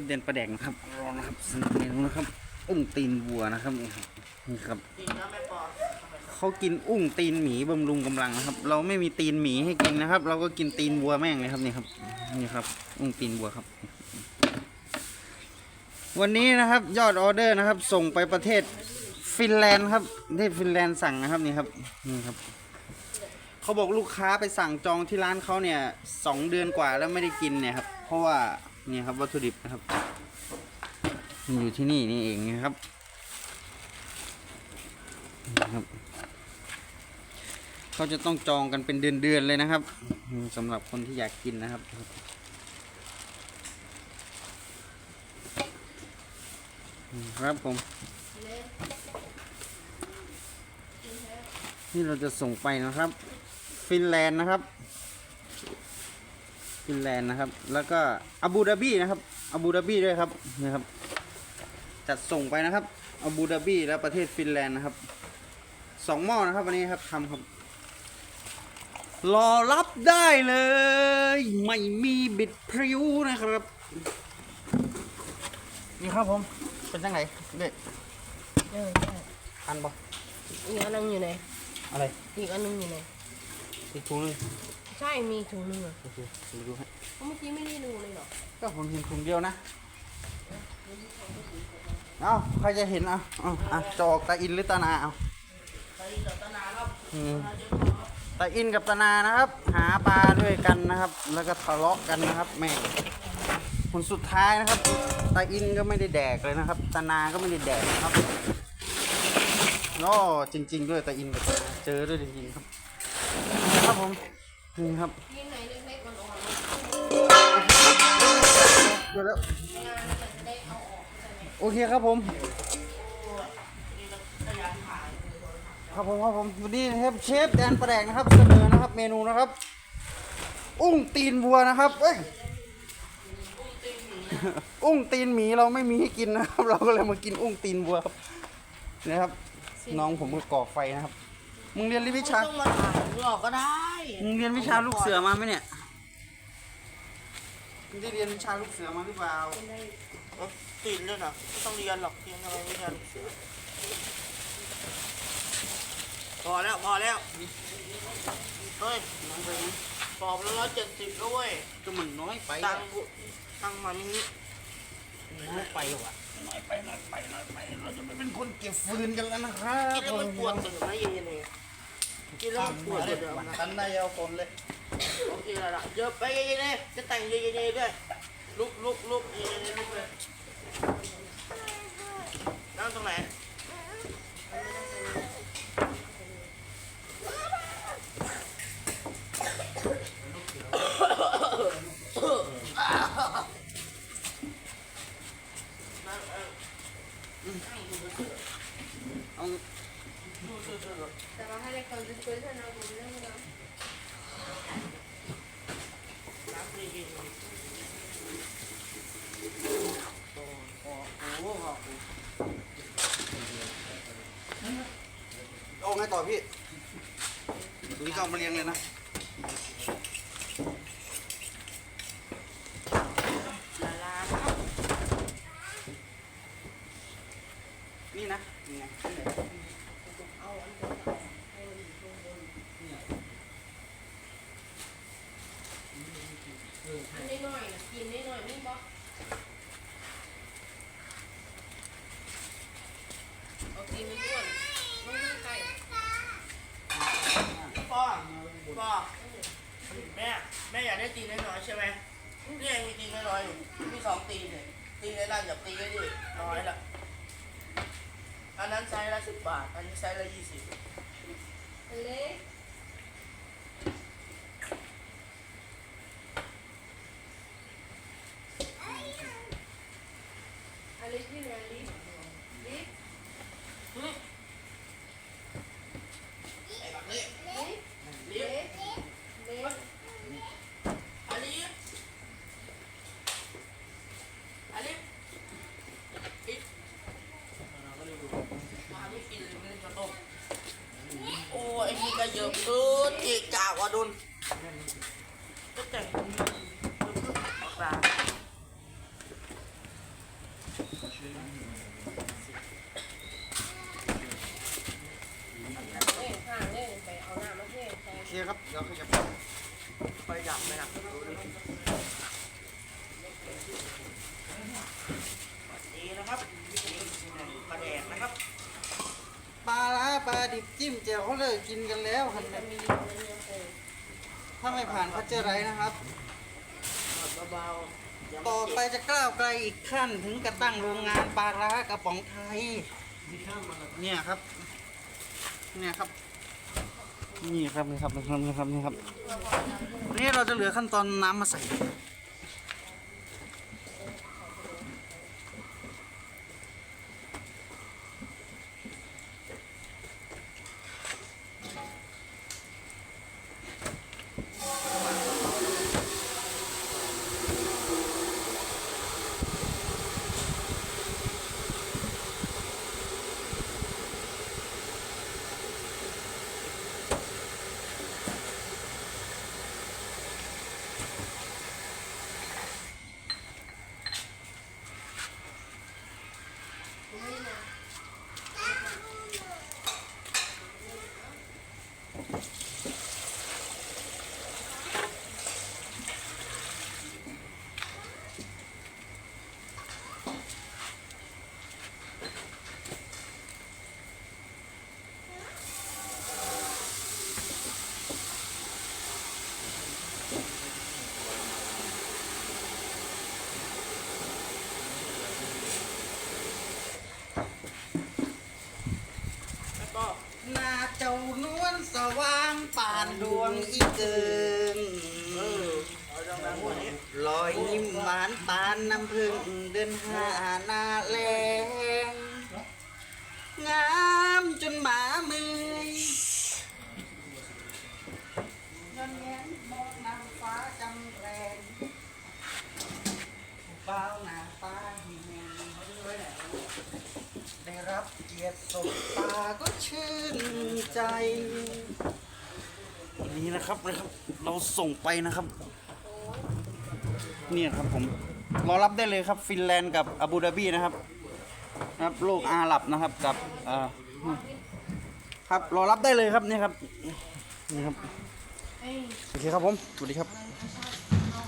ฟเดนประแดงนะครับรอนะครับสำหรับเมนูนะครับอุ้งตีนวัวนะครับนี่ครับนี่ครับเขากินอุ้งตีนหมีบำรุงกำลังนะครับ เราไม่มีตีนหมีให้กินนะครับ เราก็กินตีนวัวแม่งเลยครับนี่ครับนี่ครับ อุ้งตีนวัวครับ วันนี้นะครับยอดออเดอร์นะครับ ส่งไปประเทศฟินแลนด์ครับประเทศฟินแลนด์สั่งนะครับนี่ครับนี่ครับเขาบอกลูกค้าไปสั่งจองที่ร้านเขาเนี่ยสองเดือนกว่าแล้วไม่ได้กินเนี่ยครับ เพราะว่า นี่ครับวัตถุดิบนะครับมันอยู่ที่นี่นี่เองนะครับนี่ครับ เขาจะต้องจองกันเป็นเดือนๆเลยนะครับสำหรับคนที่อยากกินนะครับครับผม นี่เราจะส่งไปนะครับ ฟินแลนด์นะครับ ฟินแลนด์นะครับ แล้วก็อาบูดาบีนะครับอาบูดาบีด้วยครับนี่ครับ จัดส่งไปนะครับอาบูดาบีและประเทศฟินแลนด์นะครับสองหม้อนะครับวันนี้ครับทำครับ รอรับได้เลย ไม่มีบิดพริ้วนะครับ นี่ครับผม เป็นจังไหนเด็กเออใช่อันบ่อีกอันนึงอยู่ไหนอะไร อีกอันนึงอยู่ไหนอีกถุงหนึง ใช่มีถุงนึงอะโอเคผมดูให้เมื่อกี้ไม่ได้ดูเลยเหรอก็ผมเห็นถุงเดียวนะ เอาใครจะเห็นเอาเอาอะจอกตาอินหรือตานาเอาอืมตาอินกับตานานะครับ หาปลาด้วยกันนะครับ แล้วก็ทะเลาะกันนะครับแม่งผลสุดท้ายนะครับ ตาอินก็ไม่ได้แดกเลยนะครับ ตานาก็ไม่ได้แดกนะครับน้อจริง ๆ ด้วยตาอินกับตานาเจอด้วยจริงๆครับนี่ครับผม นี่ครับที่ไหนเล็กๆอ่อนเดี๋ยวแล้วๆงานจะได้เอาออกใช่ไหมโอเคครับผม ครับผมครับผมวันนี้นะครับเชฟแดนประแดงนะครับเสนอนะครับ เมนูนะครับ อุ้งตีนวัวนะครับเอ้ยอุ้งตีนหมีเราไม่มีให้กินนะครับ เราก็เลยมากินอุ้งตีนวัวครับนะครับ น้องผมก็ก่อไฟนะครับ มึงเรียนวิชา ต้องมาถ่ายหลอกก็ได้มึงเรียนวิชาลูกเสือมาไหมเนี่ย มึงได้เรียนวิชาลูกเสือมาหรือเปล่าติดเลยนะไม่ต้องเรียนหรอกเรียนอะไรไม่ทันพอแล้วพอแล้ว เฮ้ยน้องไปไหมปอบละร้อยเจ็ดสิบด้วยก็มันน้อยไปตังค์กูตังค์มันนี่น้อยไปว่ะน้อยไปน้อยไปน้อยไป เราจะไม่เป็นคนเก็บฟืนกันแล้วนะครับกินแล้วมันปวดตึงนะเย็นๆเลย กินแล้วปวดเดิมนะทันได้เอาคนเลยโอเคแล้วล่ะเยอะไปเย็นๆเลยจะแต่งเย็นๆด้วยลุกลุกลุกเย็นๆลุกเลยนั่งตรงไหนเอา น้ำเย็นเอาไงต่อพี่นี่ก็เอามาเรียงเลยนะ ละลานี่นะนี่ไงนี่เลยเอันเดียวเอาให้มันอยู่ข้างบนอันนี้หน่อยนะกินได้อยนี่บอเอากินไม่อ้วนม่ต้องไก่พ่อพ่อแม่แม่อยากได้ตีนน้อยๆใช่ไหมนี่ยังมีตีนน้อยๆอยู่มีสองตีนเนี่ยตีนในร่างกับตีนนี่น้อยละอันนั้นไซส์ละสิบบาทอันนี้ไซส์ละ ยี่สิบเล็กอลิสอ โอ้ยไอ้นี่ก็เยอะเกินเกะกะวดุลก็แต่งปลาเชียร์ครับเดี๋ยวขยับ ดิบจิ้มแจ่วเขาเลิกกินกันแล้วคันนี้ถ้าไม่ผ่านพัชเจอร์ไรนะครับ เบาๆยังไม่ต่อไปจะก้าวไกลอีกขั้นถึงกระตั้งโรงงานปลาร้ากระป๋องไทยเนี่ยครับ เนี่ยครับ นี่ครับนี่ครับนี่ครับนี่ครับนี่ครับนี่เราจะเหลือขั้นตอนน้ำมาใส่ แล้วก็ หน้าเจ้านวลสว่างป่านดว งอีเกิงเอเอาจังนลอยยิ้มหวานปานน้ำพึ่งเดินหาหน้าแลงงามจนหมาเมือยเงินแงนมองนางฟ้าจำแรงเบ้าหน้าตาหิแมงได้รับเกียรติสบตาก็ชื่นใจ นี่นะครับนะครับ เราส่งไปนะครับ เนี่ยครับผมรอรับได้เลยครับฟินแลนด์กับอาบูดาบีนะครับนะครับโลกอาหรับนะครับกับอ่อครับรอรับได้เลยครับเนี่ยครับนี่ครับโอเคครับผมสวัสดีครับ